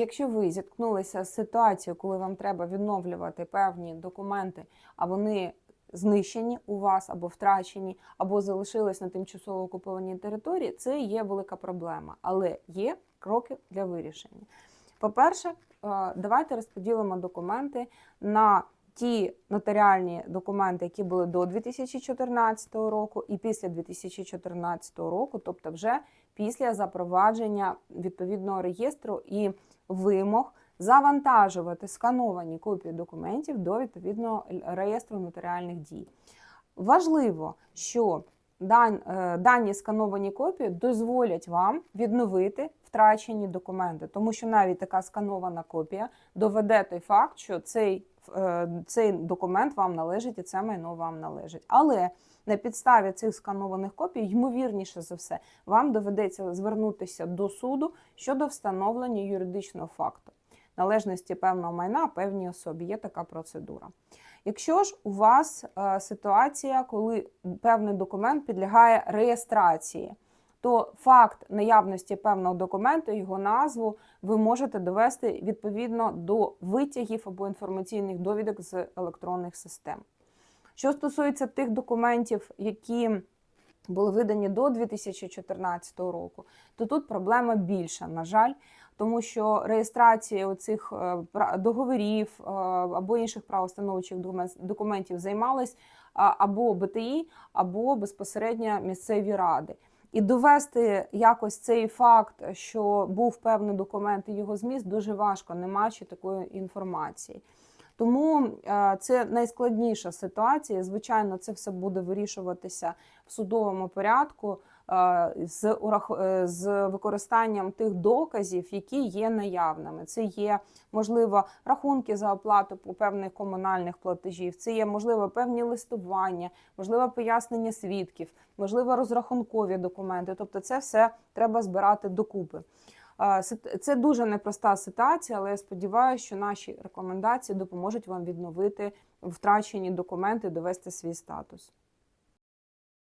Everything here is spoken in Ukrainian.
Якщо ви зіткнулися з ситуацією, коли вам треба відновлювати певні документи, а вони знищені у вас або втрачені, або залишились на тимчасово окупованій території, це є велика проблема, але є кроки для вирішення. По-перше, е, давайте розподілимо документи на ті нотаріальні документи, які були до 2014 року і після 2014 року, тобто вже після запровадження відповідного реєстру і вимог завантажувати скановані копії документів до відповідного реєстру нотаріальних дій. Важливо, що е, дані скановані копії дозволять вам відновити втрачені документи, тому що навіть така сканована копія доведе той факт, що цей, цей документ вам належить і це майно вам належить. Але на підставі цих сканованих копій, ймовірніше за все, вам доведеться звернутися до суду щодо встановлення юридичного факту належності певного майна певній особі. Є така процедура. Якщо ж у вас е, ситуація, коли певний документ підлягає реєстрації, то факт наявності певного документу, його назву ви можете довести відповідно до витягів або інформаційних довідок з електронних систем. Що стосується тих документів, які були видані до 2014 року, то тут проблема більша, на жаль, тому що реєстрація оцих е, договорів е, або інших правостановчих документів займались або БТІ, або безпосередньо місцеві ради. І довести якось цей факт, що був певний документ і його зміст, дуже важко, не маючи такої інформації. Тому е, це найскладніша ситуація. Звичайно, це все буде вирішуватися в судовому порядку з, урах- е, з використанням тих доказів, які є наявними. Це є можливо рахунки за оплату по певних комунальних платежів, це є можливо певні листування, можливо пояснення свідків, можливо розрахункові документи. Тобто, це все треба збирати докупи. Е, Це дуже непроста ситуація, але я сподіваюся, що наші рекомендації допоможуть вам відновити втрачені документи, довести свій статус.